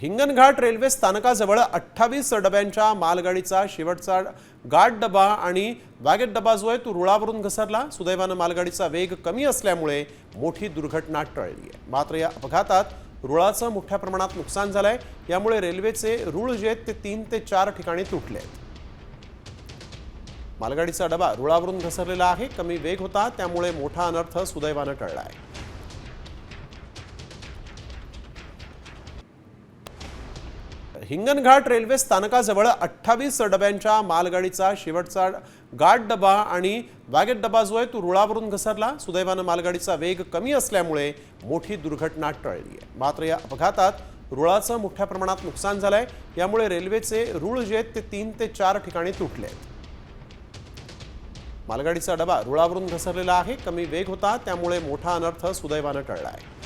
Hinganghat railway स्थानकाजवळ अठ्ठावीस डब्यांच्या मालगाडीचा शेवटचा गाठ डबा आणि वॅगेट डबा जो आहे तो रुळावरून घसरला. सुदैवानं मालगाडीचा वेग कमी असल्यामुळे मोठी दुर्घटना टळली आहे. मात्र या अपघातात रुळाचं मोठ्या प्रमाणात नुकसान झालं आहे यामुळे रेल्वेचे रुळ जे आहेत ते तीन ते चार ठिकाणी तुटले आहेत. मालगाडीचा डबा रुळावरून घसरलेला आहे. कमी वेग होता. त्यामुळे मोठा अनर्थ सुदैवानं टळला आहे. हिंगणघाट रेल्वे स्थानकाजवळ अठ्ठावीस डब्यांच्या मालगाडीचा शेवटचा गाठ डबा आणि वॅगेट डबा जो आहे तो रुळावरून घसरला. सुदैवानं मालगाडीचा वेग कमी असल्यामुळे मोठी दुर्घटना टळली आहे. मात्र या अपघातात रुळाचं मोठ्या प्रमाणात नुकसान झालंय. यामुळे रेल्वेचे रुळ जे आहेत ते तीन ते चार ठिकाणी तुटले आहेत. मालगाडीचा डबा रुळावरून घसरलेला आहे. कमी वेग होता त्यामुळे मोठा अनर्थ सुदैवानं टळला आहे.